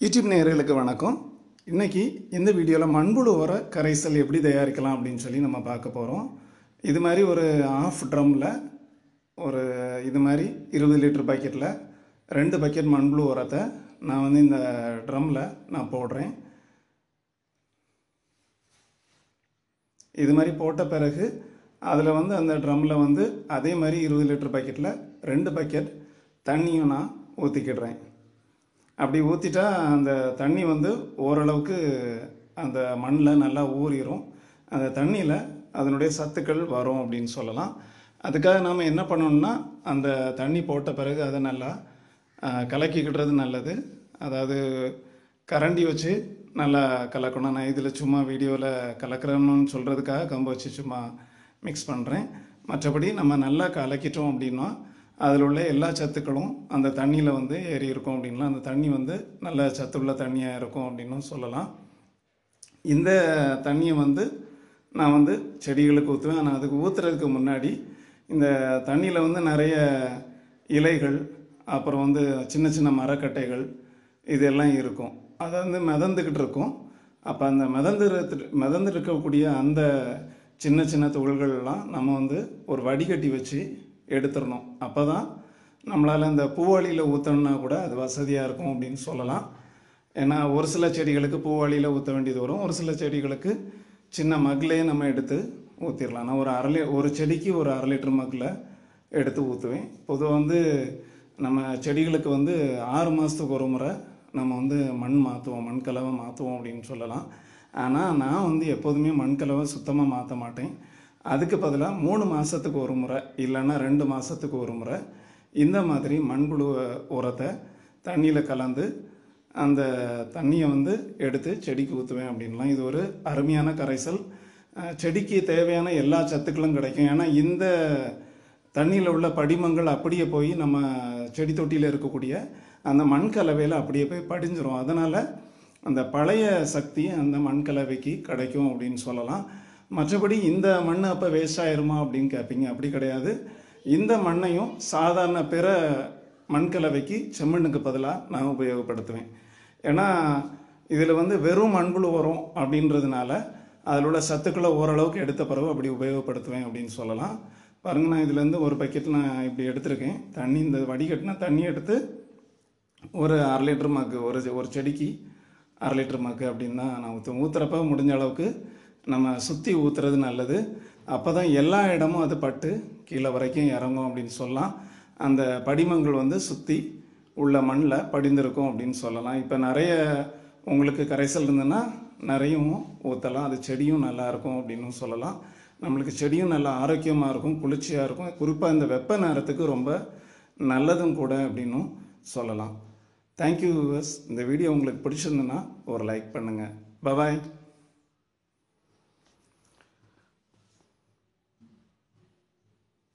YouTube நேயர்களுக்கு வணக்கம். இன்றைக்கி இந்த வீடியோவில் மண்புழு உர கரைசல் எப்படி தயாரிக்கலாம் அப்படின்னு சொல்லி நம்ம பார்க்க போகிறோம் இது மாதிரி ஒரு ஆஃப் ட்ரம்மில் ஒரு இது மாதிரி இருபது லிட்டர் பக்கெட்டில் ரெண்டு பக்கெட் மண்புழு உரத்தை நான் வந்து இந்த ட்ரம்மில் நான் போடுறேன். இது மாதிரி போட்ட பிறகு அதில் வந்து அந்த ட்ரம்மில் வந்து அதே மாதிரி இருபது லிட்டர் பக்கெட்டில் ரெண்டு பக்கெட் தண்ணியும் நான் ஊற்றிக்கிடுறேன் அப்படி ஊற்றிட்டா அந்த தண்ணி வந்து ஓரளவுக்கு அந்த மண்ணில் நல்லா ஊறிடும் அந்த தண்ணியில் அதனுடைய சத்துக்கள் வரும் அப்படின்னு சொல்லலாம். அதுக்காக நாம் என்ன பண்ணணும்னா அந்த தண்ணி போட்ட பிறகு அதை நல்லா கலக்கிக்கிடுறது நல்லது. அதாவது கரண்டி வச்சு நல்லா கலக்கணும். நான் இதில் சும்மா வீடியோவில் கலக்கிறேன்னு சொல்கிறதுக்காக கம்பு வச்சு சும்மா மிக்ஸ் பண்ணுறேன் மற்றபடி நம்ம நல்லா கலக்கிட்டோம் அப்படின்னா அதில் உள்ள எல்லா சத்துக்களும் அந்த தண்ணியில் வந்து ஏறி இருக்கும் அப்படின்லாம் அந்த தண்ணி வந்து நல்ல சத்துள்ள தண்ணியாக இருக்கும் அப்படின்னும் சொல்லலாம். இந்த தண்ணியை வந்து நான் வந்து செடிகளுக்கு ஊற்றுவேன் ஆனால் அதுக்கு ஊற்றுறதுக்கு முன்னாடி இந்த தண்ணியில் வந்து நிறைய இலைகள் அப்புறம் வந்து சின்ன சின்ன மரக்கட்டைகள் இதெல்லாம் இருக்கும். அதை வந்து மிதந்துக்கிட்டு இருக்கும். அப்போ அந்த மிதந்து மிதந்து இருக்கக்கூடிய அந்த சின்ன சின்ன துகள்கள்லாம் நம்ம வந்து ஒரு வடிகட்டி வச்சு எடுத்துடணும். அப்போ தான் நம்மளால் இந்த பூவாளியில் ஊற்றணுன்னா கூட அது வசதியாக இருக்கும் அப்படின்னு சொல்லலாம். ஏன்னா ஒரு சில செடிகளுக்கு பூவாளியில் ஊற்ற வேண்டியது வரும். ஒரு சில செடிகளுக்கு சின்ன மக்லேயே நம்ம எடுத்து ஊற்றிடலாம் நான் ஒரு அரை லி ஒரு செடிக்கு ஒரு அரை லிட்டர் மக்கில் எடுத்து ஊற்றுவேன் பொதுவாக வந்து நம்ம செடிகளுக்கு வந்து ஆறு மாதத்துக்கு ஒரு முறை நம்ம வந்து மண் மாற்றுவோம் மண் கலவை மாற்றுவோம் அப்படின்னு சொல்லலாம். ஆனால் நான் வந்து எப்போதுமே மண் கலவை சுத்தமாக மாற்ற மாட்டேன். அதுக்கு பதிலாக மூணு மாதத்துக்கு ஒரு முறை இல்லைன்னா ரெண்டு மாதத்துக்கு ஒரு முறை இந்த மாதிரி மண்புழு உரத்தை தண்ணியில் கலந்து அந்த தண்ணியை வந்து எடுத்து செடிக்கு ஊற்றுவேன் அப்படின்லாம். இது ஒரு அருமையான கரைசல். செடிக்கு தேவையான எல்லா சத்துக்களும் கிடைக்கும். ஏன்னா இந்த தண்ணியில் உள்ள படிமங்கள் அப்படியே போய் நம்ம செடி தொட்டியில் இருக்கக்கூடிய அந்த மண் கலவையில் அப்படியே போய் படிஞ்சிரும். அதனால் அந்த பழைய சக்தி அந்த மண் கலவைக்கு கிடைக்கும் அப்படின்னு சொல்லலாம். மற்றபடி இந்த மண் அப்போ வேஸ்ட் ஆயிருமா அப்படின்னு கேட்பீங்க அப்படி கிடையாது. இந்த மண்ணையும் சாதாரண பிற மண் கலவைக்கு செம்மண்ணுக்கு பதிலாக நான் உபயோகப்படுத்துவேன். ஏன்னா இதில் வந்து வெறும் மண்புழு உரம் அப்படின்றதுனால அதில் உள்ள சத்துக்களை ஓரளவுக்கு எடுத்த பிறகு அப்படி உபயோகப்படுத்துவேன் அப்படின்னு சொல்லலாம். பாருங்கள் நான் இதுலேருந்து ஒரு பக்கெட் நான் இப்படி எடுத்திருக்கேன். தண்ணி இந்த வடிகட்டினா தண்ணி எடுத்து ஒரு அரை லிட்டர் மக்கு ஒரு ஒரு செடிக்கு அரை லிட்டர் மக்கு அப்படின்னு தான் நான் ஊற்றுவேன் ஊற்றுறப்ப முடிஞ்ச அளவுக்கு நம்ம சுற்றி ஊற்றுறது நல்லது. அப்போ தான் எல்லா இடமும் அது பட்டு கீழே வரைக்கும் இறங்கும் அப்படின்னு சொல்லலாம். அந்த படிமங்கள் வந்து சுற்றி உள்ள மண்ணில் படிந்திருக்கும் அப்படின்னு சொல்லலாம். இப்போ நிறைய உங்களுக்கு கரைசல் இருந்ததுன்னா நிறையும் ஊற்றலாம் அது செடியும் நல்லா இருக்கும் அப்படின்னு சொல்லலாம். நம்மளுக்கு செடியும் நல்லா ஆரோக்கியமாக இருக்கும் குளிர்ச்சியாக இருக்கும். குறிப்பாக இந்த வெப்ப நேரத்துக்கு ரொம்ப நல்லதும் கூட அப்படின்னும் சொல்லலாம். தேங்க்யூ விவர்ஸ் இந்த வீடியோ உங்களுக்கு பிடிச்சிருந்துன்னா ஒரு லைக் பண்ணுங்கள் பபாய்